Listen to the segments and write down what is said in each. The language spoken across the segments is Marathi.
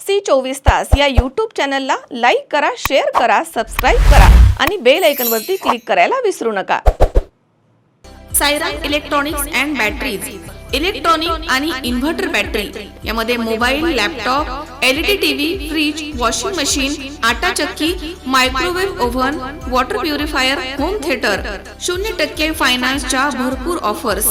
सी चोवीस तास या यूट्यूब चॅनलला लाईक करा शेअर करा सबस्क्राईब करा आणि बेल आयकनवरती क्लिक करायला विसरू नका. Saira electronics and batteries electronic आणि इन्व्हर्टर बॅटरी यामध्ये mobile laptop LED TV fridge washing machine आटा चक्की microwave oven water purifier home theatre शून्य टक्के फायनान्सच्या भरपूर ऑफर्स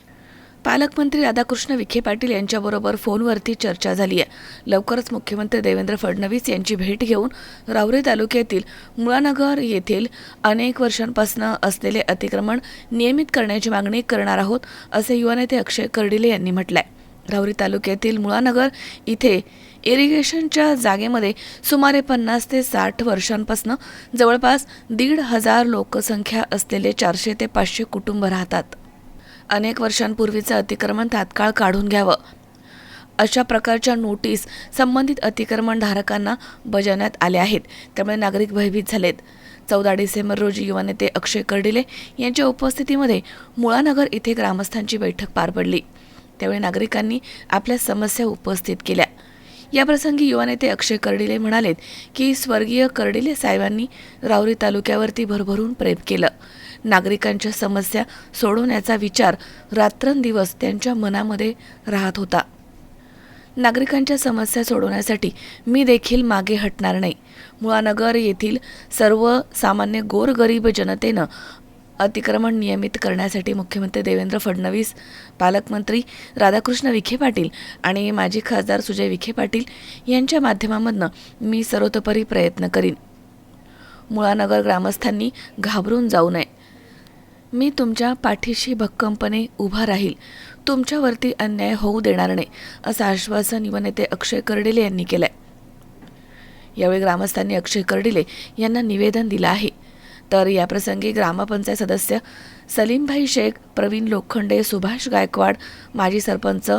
पालकमंत्री राधाकृष्ण विखे पाटील यांच्याबरोबर फोनवरती चर्चा झाली आहे. लवकरच मुख्यमंत्री देवेंद्र फडणवीस यांची भेट घेऊन रावरे तालुक्यातील मुळानगर येथील अनेक वर्षांपासून असलेले अतिक्रमण नियमित करण्याची मागणी करणार आहोत असे युवा नेते अक्षय कर्डिले यांनी म्हटलंय. रावरी तालुक्यातील मुळानगर इथे इरिगेशनच्या जागेमध्ये सुमारे पन्नास ते साठ वर्षांपासून जवळपास दीड हजार लोकसंख्या असलेले चारशे ते पाचशे कुटुंब राहतात. अनेक वर्षांपूर्वीचं अतिक्रमण तात्काळ काढून घ्यावं. अशा प्रकारच्या नोटीस संबंधित अतिक्रमणधारकांना बजावण्यात आल्या आहेत. त्यामुळे नागरिक भयभीत झालेत. चौदा डिसेंबर रोजी युवा नेते अक्षय कर्डिले यांच्या उपस्थितीमध्ये मुळानगर इथे ग्रामस्थांची बैठक पार पडली. त्यावेळी नागरिकांनी आपल्या समस्या उपस्थित केल्या. याप्रसंगी युवा नेते अक्षय कर्डिले म्हणालेत की स्वर्गीय कर्डिले साहेबांनी राऊरी तालुक्यावरती भरभरून प्रेम केलं. नागरिकांच्या समस्या सोडवण्याचा विचार रात्रंदिवस त्यांच्या मनामध्ये राहत होता. नागरिकांच्या समस्या सोडवण्यासाठी मी देखील मागे हटणार नाही. मुळानगर येथील सर्व सामान्य गोरगरीब जनतेनं अतिक्रमण नियमित करण्यासाठी मुख्यमंत्री देवेंद्र फडणवीस पालकमंत्री राधाकृष्ण विखे पाटील आणि माजी खासदार सुजय विखे पाटील यांच्या माध्यमामधनं मी सर्वतोपरी प्रयत्न करीन. मुळानगर ग्रामस्थांनी घाबरून जाऊ नये. मी तुमच्या पाठीशी भक्कमपणे उभा राहील. तुमच्यावरती अन्याय होऊ देणार नाही असं आश्वासन युवनेते अक्षय कर्डिले यांनी केलंय. यावेळी ग्रामस्थांनी अक्षय कर्डिले यांना निवेदन दिलं आहे. तर याप्रसंगी ग्रामपंचायत सदस्य सलीमभाई शेख प्रवीण लोखंडे सुभाष गायकवाड माजी सरपंच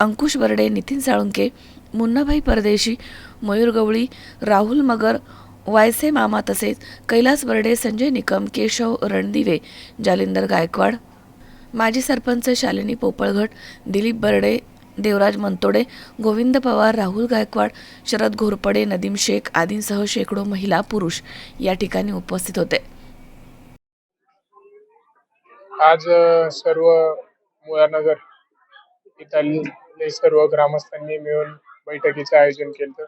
अंकुश बर्डे नितीन साळुंके मुन्नाभाई परदेशी मयूर गवळी राहुल मगर वायसे मामा तसेच कैलास बर्डे संजय निकम केशव रणदिवे जालिंदर गायकवाड माजी सरपंच शालिनी पोपळघट दिलीप बर्डे देवराज मंतोडे गोविंद पवार राहुल गायकवाड शरद घोरपडे नदीम शेख आदींसह शेकडो महिला पुरुष या ठिकाणी उपस्थित होते. आज सर्व मुळानगर इथल्या सर्व ग्रामस्थांनी मिळून बैठकीचं आयोजन केलं.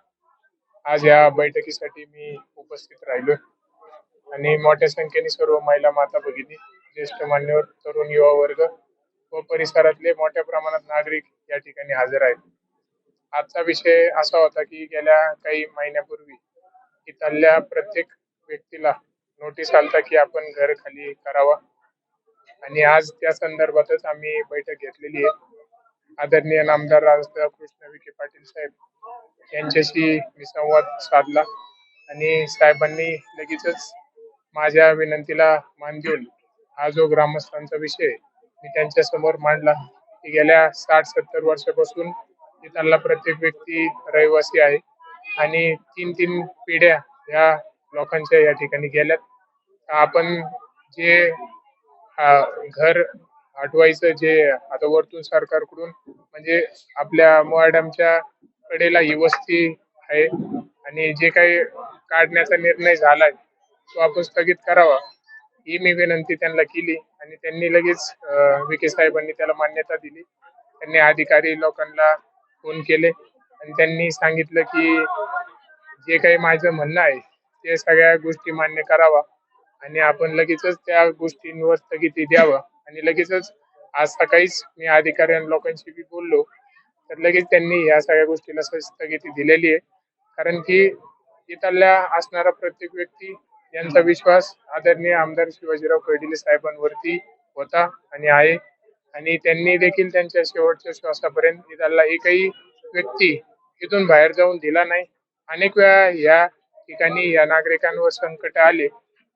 आज या बैठकीसाठी मी उपस्थित राहिलो आणि मोठ्या संख्येने सर्व महिला माता भगिनी ज्येष्ठ मान्यवर तरुण युवा वर्ग व परिसरातले मोठ्या प्रमाणात नागरिक या ठिकाणी हजर आहेत. आजचा विषय असा होता की गेल्या काही महिन्यापूर्वी इथल्या प्रत्येक व्यक्तीला नोटीस आलता की आपण घर खाली करावा. आणि आज त्या संदर्भातच आम्ही बैठक घेतलेली आहे. आदरणीय नामदार राधाकृष्ण विखे पाटील साहेब यांच्याशी मी संवाद साधला आणि साहेबांनी लगेचच माझ्या विनंतीला मान देऊन हा जो ग्रामस्थांचा विषय मी त्यांच्यासमोर मांडला की गेल्या साठ सत्तर वर्षापासून इथला प्रत्येक व्यक्ती रहिवासी आहे आणि तीन तीन पिढ्या या लोकांच्या या ठिकाणी गेल्यात. आपण जे हा घर हटवायचं जे आता वरतून सरकारकडून म्हणजे आपल्या मोहाडमच्या कडेला ही वस्ती आहे आणि जे काही काढण्याचा निर्णय झालाय तो आपण स्थगित करावा ही मी विनंती त्यांना केली आणि त्यांनी लगेच अं, विखे साहेबांनी त्याला मान्यता दिली. त्यांनी अधिकारी लोकांना फोन केले आणि त्यांनी सांगितलं की जे काही माझं म्हणणं आहे ते सगळ्या गोष्टी मान्य करावा आणि आपण लगेचच त्या गोष्टींवर स्थगिती द्यावं. आणि लगेचच आज सकाळीच मी अधिकारी आणि लोकांशी बी बोललो. तर लगेच त्यांनी या सगळ्या गोष्टीला स्थगिती दिलेली आहे. कारण की इथल्या असणारा प्रत्येक व्यक्ती यांचा विश्वास आदरणीय आमदार शिवाजीराव कर्डिले साहेबांवरती होता आणि आहे. आणि त्यांनी देखील त्यांच्या शेवटच्या श्वासापर्यंत इथला एकही व्यक्ती इथून बाहेर जाऊन दिला नाही. अनेक वेळा या ठिकाणी या नागरिकांवर संकट आले.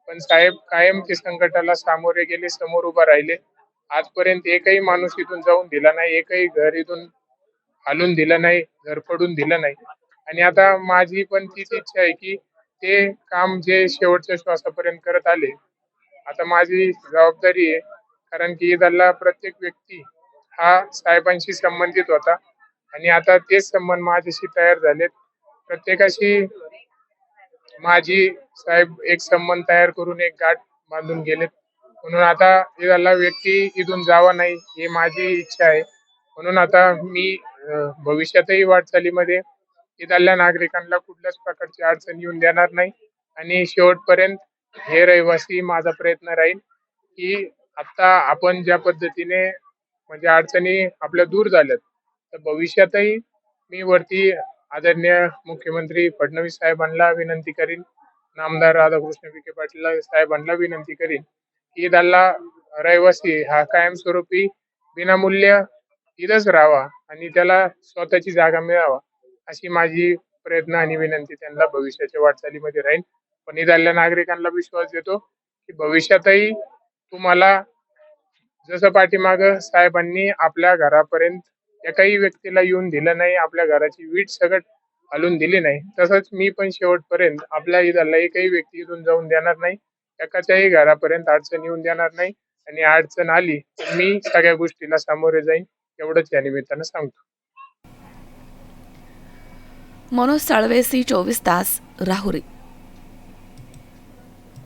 पण साहेब कायम ते संकटाला सामोरे गेले समोर उभा राहिले. आजपर्यंत एकही माणूस इथून जाऊन दिला नाही एकही घर इथून हालून दिलं नाही घर पडून दिलं नाही. आणि आता माझी पण तीच इच्छा आहे की ते काम जे शेवटच्या श्वासापर्यंत करत आले आता माझी जबाबदारी आहे. कारण की इथला प्रत्येक व्यक्ती हा साहेबांशी संबंधित होता. आणि आता तेच संबंध माझ्याशी तयार झालेत. प्रत्येकाशी माझी साहेब एक संबंध तयार करून एक गाठ बांधून गेलेत. म्हणून आता इथला व्यक्ती इथून जावा नाही ही माझी इच्छा आहे. म्हणून आता मी भविष्यातही वाटचालीमध्ये इथल्या नागरिकांना कुठल्याच प्रकारची अडचण येऊन देणार नाही. आणि शेवटपर्यंत हे रहिवासी माझा प्रयत्न राहील की आता आपण ज्या पद्धतीने म्हणजे अडचणी आपल्या दूर झाल्यात तर भविष्यातही मी वरती आदरणीय मुख्यमंत्री फडणवीस साहेबांना विनंती करीन नामदार राधाकृष्ण विखे पाटील साहेबांना विनंती करीन ईद अल्ला रहिवासी हा कायमस्वरूपी विनामूल्य इथंच राहावा आणि त्याला स्वतःची जागा मिळावा अशी माझी प्रयत्न आणि विनंती त्यांना भविष्याच्या वाटचालीमध्ये राहील पण इथल्या नागरिकांना विश्वास देतो की भविष्यातही तुम्हाला जसं पाठीमाग साहेबांनी आपल्या घरापर्यंत एकाही व्यक्तीला येऊन दिलं नाही आपल्या घराची वीट सगळं हलून दिली नाही. तसंच मी पण शेवटपर्यंत आपल्या इथलाही काही व्यक्ती इथून जाऊन देणार नाही. एकाच्याही घरापर्यंत अडचण येऊन देणार नाही आणि अडचण आली तर मी सगळ्या गोष्टीला सामोरे जाईन एवढंच या निमित्तानं सांगतो. मनोज साळवे सी चोवीस तास राहुरी.